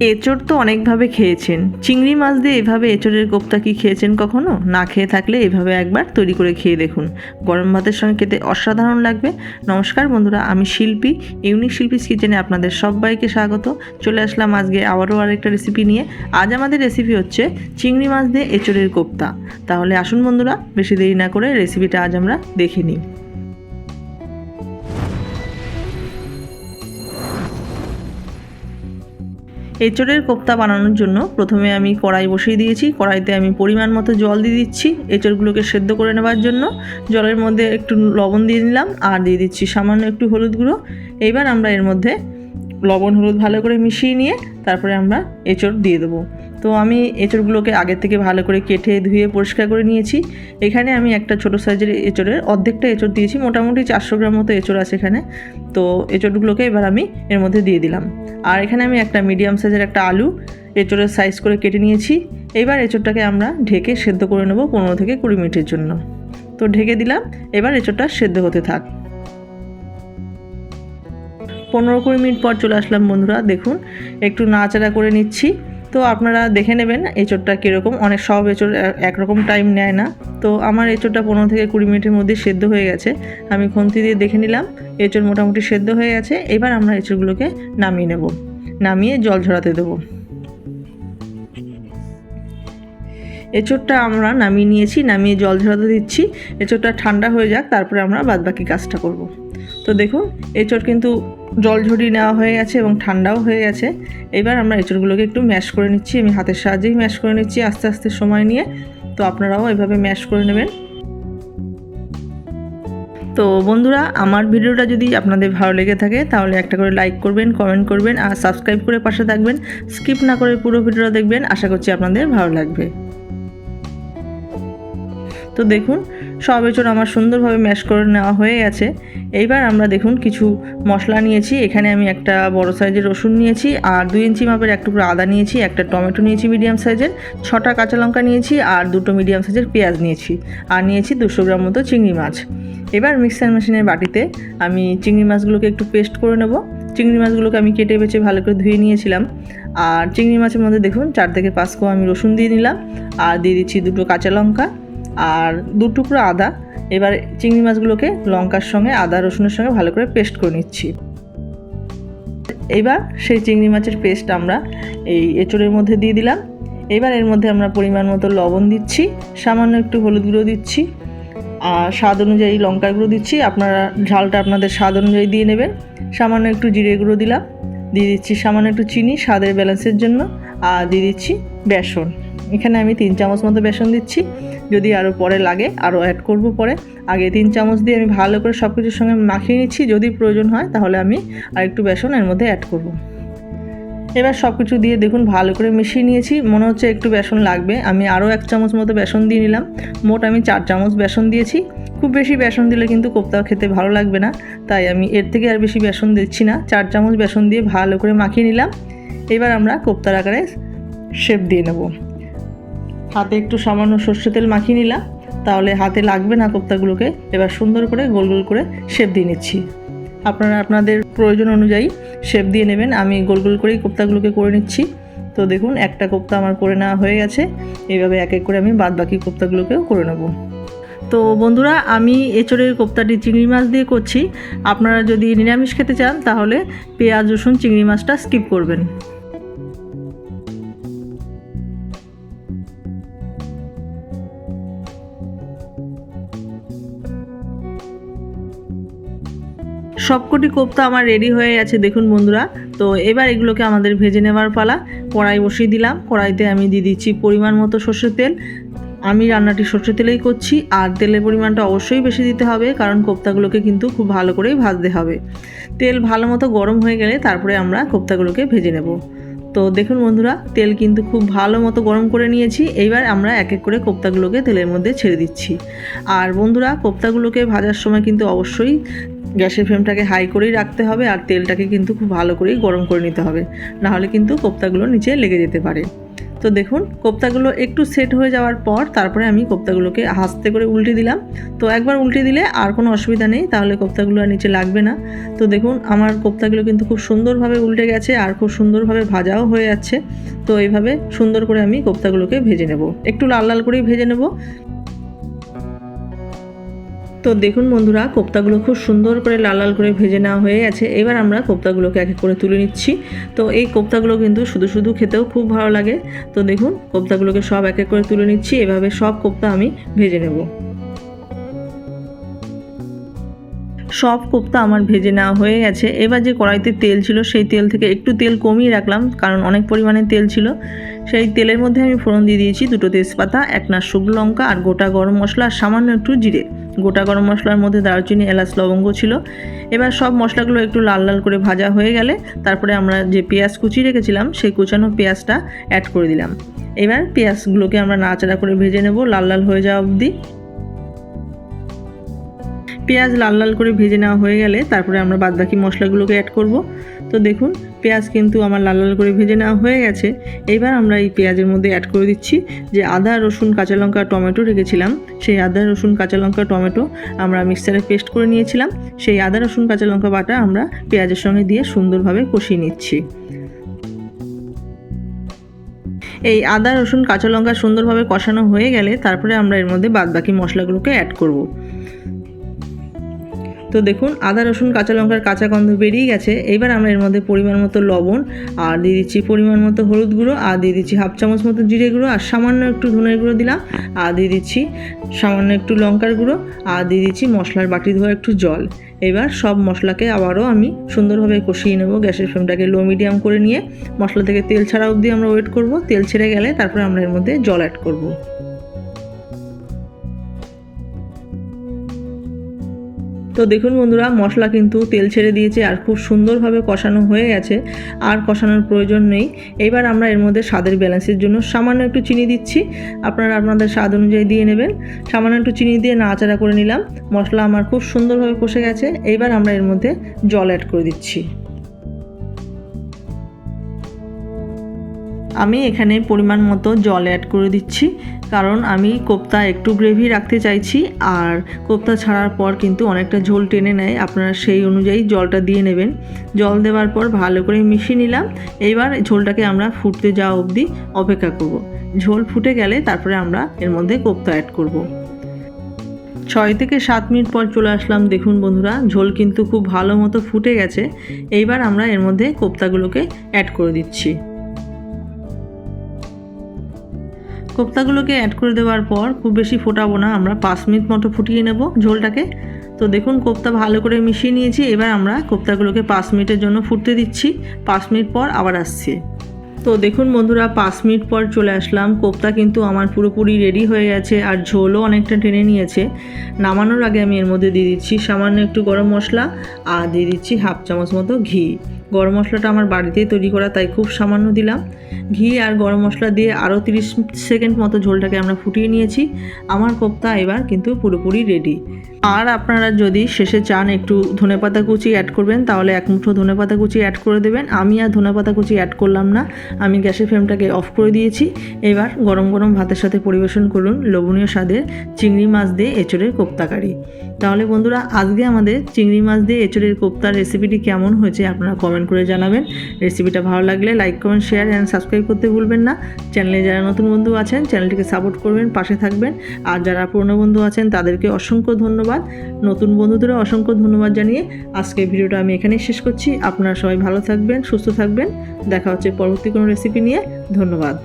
এঁচড় তো অনেকভাবে খেয়েছেন। চিংড়ি মাছ দিয়ে এভাবে এঁচড়ের কোপ্তা কি খেয়েছেন কখনো? না খেয়ে থাকলে এভাবে একবার তৈরি করে খেয়ে দেখুন। গরম ভাতের সঙ্গে খেতে অসাধারণ লাগবে। নমস্কার বন্ধুরা, আমি শিল্পী, ইউনিক শিল্পীস কিচেনে আপনাদের সবাইকে স্বাগত। চলে আসলাম আজকে আবারও আরেকটা রেসিপি নিয়ে। আজ আমাদের রেসিপি হচ্ছে চিংড়ি মাছ দিয়ে এঁচড়ের কোপ্তা। তাহলে আসুন বন্ধুরা, বেশি দেরি না করে রেসিপিটা আজ আমরা দেখে নিই। এঁচড়ের কোপ্তা বানানোর জন্য প্রথমে আমি কড়াই বসিয়ে দিয়েছি। কড়াইতে আমি পরিমাণ মতো জল দিয়ে দিচ্ছি। এঁচড়গুলোকে সেদ্ধ করে নেবার জন্য জলের মধ্যে একটু লবণ দিয়ে নিলাম আর দিয়ে দিচ্ছি সামান্য একটু হলুদ গুঁড়ো। এইবার আমরা এর মধ্যে লবণ হলুদ ভালো করে মিশিয়ে নিয়ে তারপরে আমরা এঁচড় দিয়ে দেবো। তো আমি এঁচড়গুলোকে আগের থেকে ভালো করে কেটে ধুয়ে পরিষ্কার করে নিয়েছি। এখানে আমি একটা ছোটো সাইজের এঁচড়ের অর্ধেকটা এঁচড় দিয়েছি, মোটামুটি চারশো গ্রাম মতো এঁচড় আছে এখানে। তো এঁচড়গুলোকে এবার আমি এর মধ্যে দিয়ে দিলাম। আর এখানে আমি একটা মিডিয়াম সাইজের একটা আলু এঁচড়ের সাইজ করে কেটে নিয়েছি। এবার এঁচড়টাকে আমরা ঢেকে সেদ্ধ করে নেব পনেরো থেকে কুড়ি মিনিটের জন্য। তো ঢেকে দিলাম, এবার এঁচড়টা সেদ্ধ হতে থাক। পনেরো কুড়ি মিনিট পর চলে আসলাম বন্ধুরা, দেখুন, একটু নাচাড়া করে নিচ্ছি। তো আপনারা দেখে নেবেন এঁচোড়টা কীরকম। অনেক সব এঁচোড় একরকম টাইম নেয় না। তো আমার এঁচোড়টা পনেরো থেকে কুড়ি মিনিটের মধ্যে সেদ্ধ হয়ে গেছে। আমি খুন্তি দিয়ে দেখে নিলাম, এঁচোড় মোটামুটি সেদ্ধ হয়ে গেছে। এবার আমরা এঁচোড়গুলোকে নামিয়ে নেব। নামিয়ে জল ঝরাতে দেবো। এঁচোড়টা আমরা নামিয়ে নিয়েছি, নামিয়ে জল ঝরাতে দিচ্ছি। এঁচোড়টা ঠান্ডা হয়ে যাক, তারপরে আমরা বাদবাকি কাজটা করব। তো দেখুন, এঁচোড় কিন্তু জল ঝরিয়ে নেওয়া হয়ে গেছে এবং ঠান্ডাও হয়ে গেছে। এবার আমরা এঁচড়গুলোকে একটু ম্যাশ করে নিচ্ছি। আমি হাতের সাহায্যেই ম্যাশ করে নিচ্ছি আস্তে আস্তে সময় নিয়ে। তো আপনারাও এভাবে ম্যাশ করে নেবেন। তো বন্ধুরা, আমার ভিডিওটা যদি আপনাদের ভালো লেগে থাকে, তাহলে একটা করে লাইক করবেন কমেন্ট করবেন আর সাবস্ক্রাইব করে পাশে থাকবেন। স্কিপ না করে পুরো ভিডিওটা দেখবেন। আশা করছি আপনাদের ভালো লাগবে। তো দেখুন, সব এঁচড় আমার সুন্দরভাবে ম্যাশ করে নেওয়া হয়ে গেছে। এইবার আমরা দেখুন কিছু মশলা নিয়েছি। এখানে আমি একটা বড় সাইজের রসুন নিয়েছি আর দুই ইঞ্চি মাপের এক টুকরো আদা নিয়েছি, একটা টমেটো নিয়েছি মিডিয়াম সাইজের, ছটা কাঁচা লঙ্কা নিয়েছি আর দুটো মিডিয়াম সাইজের পেঁয়াজ নিয়েছি আর নিয়েছি দুশো গ্রাম মতো চিংড়ি মাছ। এবার মিক্সার মেশিনের বাটিতে আমি চিংড়ি মাছগুলোকে একটু পেস্ট করে নেব। চিংড়ি মাছগুলোকে আমি কেটে বেছে ভালো করে ধুয়ে নিয়েছিলাম। আর চিংড়ি মাছের মধ্যে দেখুন চার থেকে পাঁচ কো আমি রসুন দিয়ে নিলাম আর দিয়ে দিচ্ছি দুটো কাঁচা লঙ্কা। আর দু টুকরো আদা। এবার চিংড়ি মাছগুলোকে লঙ্কার সঙ্গে, আদা রসুনের সঙ্গে ভালো করে পেস্ট করে নিচ্ছি। এবার সেই চিংড়ি মাছের পেস্ট আমরা এই এঁচড়ের মধ্যে দিয়ে দিলাম। এবার এর মধ্যে আমরা পরিমাণ মতো লবণ দিচ্ছি, সামান্য একটু হলুদ গুঁড়ো দিচ্ছি, আর স্বাদ অনুযায়ী লঙ্কার গুঁড়ো দিচ্ছি। আপনারা ঝালটা আপনাদের স্বাদ অনুযায়ী দিয়ে নেবেন। সামান্য একটু জিরে গুঁড়ো দিলাম। দিয়ে দিচ্ছি সামান্য একটু চিনি স্বাদের ব্যালেন্সের জন্য। আর দিয়ে দিচ্ছি বেসন। এখানে আমি তিন চামচ মতো বেসন দিচ্ছি। যদি আরও পরে লাগে আরও অ্যাড করব পরে। আগে তিন চামচ দিয়ে আমি ভালো করে সব কিছুর সঙ্গে মাখিয়ে নিচ্ছি। যদি প্রয়োজন হয়, তাহলে আমি আর একটু বেসন এর মধ্যে অ্যাড করব। এবার সব কিছু দিয়ে দেখুন, ভালো করে মিশিয়ে নিয়েছি। মনে হচ্ছে একটু বেসন লাগবে। আমি আরও এক চামচ মতো বেসন দিয়ে নিলাম। মোট আমি চার চামচ বেসন দিয়েছি। খুব বেশি বেসন দিলে কিন্তু কোপ্তা খেতে ভালো লাগবে না। তাই আমি এর থেকে আর বেশি বেসন দিচ্ছি না। চার চামচ বেসন দিয়ে ভালো করে মাখিয়ে নিলাম। এবার আমরা কোপ্তার আকারে শেপ দিয়ে নেব। হাতে একটু সামান্য সর্ষে তেল মাখিয়ে নিলাম। তাহলে হাতে লাগবে না কোপ্তাগুলোকে। এবার সুন্দর করে গোল গোল করে শেপ দিয়ে নিচ্ছি। আপনারা আপনাদের প্রয়োজন অনুযায়ী শেপ দিয়ে নেবেন। আমি গোল গোল করেই কোপ্তাগুলোকে করে নিচ্ছি। তো দেখুন, একটা কোপ্তা আমার করে নেওয়া হয়ে গেছে। এইভাবে এক এক করে আমি বাদ বাকি কোপ্তাগুলোকেও করে নেব। তো বন্ধুরা, আমি এঁচড়ের কোপ্তাটি চিংড়ি মাছ দিয়ে করছি। আপনারা যদি নিরামিষ খেতে চান, তাহলে পেঁয়াজ, রসুন, চিংড়ি মাছটা স্কিপ করবেন। সবকটি কোপ্তা আমার রেডি হয়ে আছে দেখুন বন্ধুরা। তো এবার এগুলোকে আমাদের ভেজে নেওয়ার পালা। কড়াই বসিয়ে দিলাম। কড়াইতে আমি দিয়ে দিচ্ছি পরিমাণ মতো সর্ষের তেল। আমি রান্নাটি সর্ষের তেলেই করছি। আর তেলের পরিমাণটা অবশ্যই বেশি দিতে হবে, কারণ কোপ্তাগুলোকে কিন্তু খুব ভালো করেই ভাজতে হবে। তেল ভালো মতো গরম হয়ে গেলে তারপরে আমরা কোপ্তাগুলোকে ভেজে নেব। তো দেখুন বন্ধুরা, তেল কিন্তু খুব ভালো মতো গরম করে নিয়েছি। এইবার আমরা এক এক করে কোপ্তাগুলোকে তেলের মধ্যে ছেড়ে দিচ্ছি। আর বন্ধুরা, কোপ্তাগুলোকে ভাজার সময় কিন্তু অবশ্যই গ্যাসের ফ্লেমটাকে হাই করেই রাখতে হবে আর তেলটাকে কিন্তু খুব ভালো করেই গরম করে নিতে হবে। নাহলে কিন্তু কোপ্তাগুলো নিচে লেগে যেতে পারে। তো দেখুন, কোপ্তাগুলো একটু সেট হয়ে যাওয়ার পর তারপরে আমি কোপ্তাগুলোকে হাসতে করে উল্টে দিলাম। তো একবার উল্টে দিলে আর কোনো অসুবিধা নেই, তাহলে কোপ্তাগুলো আর নিচে লাগবে না। তো দেখুন, আমার কোপ্তাগুলো কিন্তু খুব সুন্দরভাবে উল্টে গেছে আর খুব সুন্দরভাবে ভাজাও হয়ে যাচ্ছে। তো এইভাবে সুন্দর করে আমি কোপ্তাগুলোকে ভেজে নেব। একটু লাল লাল করেই ভেজে নেব। তো দেখুন বন্ধুরা, কোপ্তাগুলো খুব সুন্দর করে লাল লাল করে ভেজে নেওয়া হয়ে গেছে। এবার আমরা কোপ্তাগুলোকে এক এক করে তুলে নিচ্ছি। তো এই কোপ্তাগুলো কিন্তু শুধু শুধু খেতেও খুব ভালো লাগে। তো দেখুন, কোপ্তাগুলোকে সব এক এক করে তুলে নিচ্ছি। এভাবে সব কোপ্তা আমি ভেজে নেব। সব কোপ্তা আমার ভেজে নেওয়া হয়ে গেছে। এবার যে কড়াইতে তেল ছিল, সেই তেল থেকে একটু তেল কমিয়ে রাখলাম, কারণ অনেক পরিমাণে তেল ছিল। সেই তেলের মধ্যে আমি ফোড়ন দিয়ে দিয়েছি দুটো তেজপাতা, এক নাচ শুকনো লঙ্কা আর গোটা গরম মশলা আর সামান্য একটু জিরে। গোটা গরম মশলার মধ্যে দারচিনি, এলাচ, লবঙ্গ ছিল। এবার সব মশলাগুলো একটু লাল লাল করে ভাজা হয়ে গেলে তারপরে আমরা যে পেঁয়াজ কুচি রেখেছিলাম, সেই কুচানো পেঁয়াজটা অ্যাড করে দিলাম। এবার পেঁয়াজগুলোকে আমরা নাচাড়া করে ভেজে নেব, লাল লাল হয়ে যাওয়া অবধি। পেঁয়াজ লাল লাল করে ভেজে নেওয়া হয়ে গেলে তারপরে আমরা বাদবাকি মশলাগুলোকে অ্যাড করব। তো দেখুন, পেঁয়াজ কিন্তু আমার লাল লাল করে ভেজে নেওয়া হয়ে গেছে। এইবার আমরা এই পেঁয়াজের মধ্যে অ্যাড করে দিচ্ছি যে আদা, রসুন, কাঁচা লঙ্কা, টমেটো রেখেছিলাম। সেই আদা, রসুন, কাঁচা লঙ্কা, টমেটো আমরা মিক্সারে পেস্ট করে নিয়েছিলাম। সেই আদা, রসুন, কাঁচা লঙ্কা বাটা আমরা পেঁয়াজের সঙ্গে দিয়ে সুন্দরভাবে কষিয়ে নিচ্ছি। এই আদা, রসুন, কাঁচা লঙ্কা সুন্দরভাবে কষানো হয়ে গেলে তারপরে আমরা এর মধ্যে বাদবাকি মশলাগুলোকে অ্যাড করব। তো দেখুন, আদা, রসুন, কাঁচা লঙ্কার কাঁচা গন্ধ বেরিয়ে গেছে। এবার আমরা এর মধ্যে পরিমাণ মতো লবণ, আর দিয়ে দিচ্ছি পরিমাণ মতো হলুদ গুঁড়ো, আর দিয়ে দিচ্ছি হাফ চামচ মতো জিরে গুঁড়ো, আর সামান্য একটু ধনের গুঁড়ো দিলাম, আর দিয়ে দিচ্ছি সামান্য একটু লঙ্কার গুঁড়ো, আর দিয়ে দিচ্ছি মশলার বাটি ধোয়া একটু জল। এবার সব মশলাকে আবারও আমি সুন্দরভাবে কষিয়ে নেব গ্যাসের ফ্লেমটাকে লো মিডিয়াম করে নিয়ে। মশলা থেকে তেল ছাড়া অবধি আমরা ওয়েট করব, তেল ছেড়ে গেলে তারপরে আমরা এর মধ্যে জল অ্যাড করব। তো দেখুন বন্ধুরা, মশলা কিন্তু তেল ছেড়ে দিয়েছে আর খুব সুন্দরভাবে কষানো হয়ে গেছে, আর কষানোর প্রয়োজন নেই। এবার আমরা এর মধ্যে স্বাদের ব্যালেন্সের জন্য সামান্য একটু চিনি দিচ্ছি। আপনারা আপনাদের স্বাদ অনুযায়ী দিয়ে নেবেন। সামান্য একটু চিনি দিয়ে নাড়াচাড়া করে নিলাম। মশলা আমার খুব সুন্দরভাবে কষে গেছে। এইবার আমরা এর মধ্যে জল অ্যাড করে দিচ্ছি। আমি এখানে পরিমাণ মতো জল অ্যাড করে দিচ্ছি। কারণ আমি কোপ্তা একটু গ্রেভি রাখতে চাইছি, আর কোপ্তা ছাড়ার পর কিন্তু অনেকটা ঝোল টেনে নেয়। আপনারা সেই অনুযায়ী জলটা দিয়ে নেবেন। জল দেওয়ার পর ভালো করে মিশিয়ে নিলাম। এইবার ঝোলটাকে আমরা ফুটতে যাওয়া অবধি অপেক্ষা করব। ঝোল ফুটে গেলে তারপরে আমরা এর মধ্যে কোপ্তা অ্যাড করব। ছয় থেকে সাত মিনিট পর চলে আসলাম। দেখুন বন্ধুরা, ঝোল কিন্তু খুব ভালো মতো ফুটে গেছে। এইবার আমরা এর মধ্যে কোপ্তাগুলোকে অ্যাড করে দিচ্ছি। কোপ্তাগুলোকে অ্যাড করে দেওয়ার পর খুব বেশি ফোটাবো না, আমরা পাঁচ মিনিট মতো ফুটিয়ে নেব ঝোলটাকে। তো দেখুন কোপ্তা ভালো করে মিশিয়ে নিয়েছি, এবার আমরা কোপ্তাগুলোকে পাঁচ মিনিটের জন্য ফুটতে দিচ্ছি। পাঁচ মিনিট পর আবার আসছি। তো দেখুন বন্ধুরা, পাঁচ মিনিট পর চলে আসলাম। কোপ্তা কিন্তু আমার পুরোপুরি রেডি হয়ে গেছে আর ঝোলও অনেকটা টেনে নিয়েছে। নামানোর আগে আমি এর মধ্যে দিয়ে দিচ্ছি সামান্য একটু গরম মশলা আর দিয়ে দিচ্ছি হাফ চামচ মতো ঘি। গরম মশলাটা আমার বাড়িতেই তৈরি করা, তাই খুব সামান্য দিলাম। ঘি আর গরম মশলা দিয়ে আরও তিরিশ সেকেন্ড মতো ঝোলটাকে আমরা ফুটিয়ে নিয়েছি। আমার কোপ্তা এবার কিন্তু পুরোপুরি রেডি আর আপনারা যদি শেষে চান একটু ধনেপাতা কুচি অ্যাড করবেন, তাহলে এক মুঠো ধনেপাতা কুচি অ্যাড করে দেবেন। আমি আর ধনেপাতা কুচি অ্যাড করলাম না, আমি গ্যাসের ফ্লেমটাকে অফ করে দিয়েছি। এবার গরম গরম ভাতের সাথে পরিবেশন করুন লোভনীয় স্বাদের চিংড়ি মাছ দিয়ে এঁচড়ের কোপ্তাকারি তাহলে বন্ধুরা, আজকে আমাদের চিংড়ি মাছ দিয়ে এঁচড়ের কোপ্তার রেসিপিটি কেমন হয়েছে আপনারা কমেন্ট করে জানাবেন। রেসিপিটা ভালো লাগলে like comment share and subscribe করতে ভুলবেন না। চ্যানেলে যারা নতুন বন্ধু আছেন চ্যানেলটিকে সাপোর্ট করবেন, পাশে থাকবেন। আর যারা পুরনো বন্ধু আছেন, তাদেরকে অসংখ্য ধন্যবাদ। নতুন বন্ধুদেরও অসংখ্য ধন্যবাদ জানিয়ে আজকে ভিডিওটা আমি এখানেই শেষ করছি। আপনারা সবাই ভালো থাকবেন, সুস্থ থাকবেন। দেখা হচ্ছে পরবর্তী কোনো রেসিপি নিয়ে। ধন্যবাদ।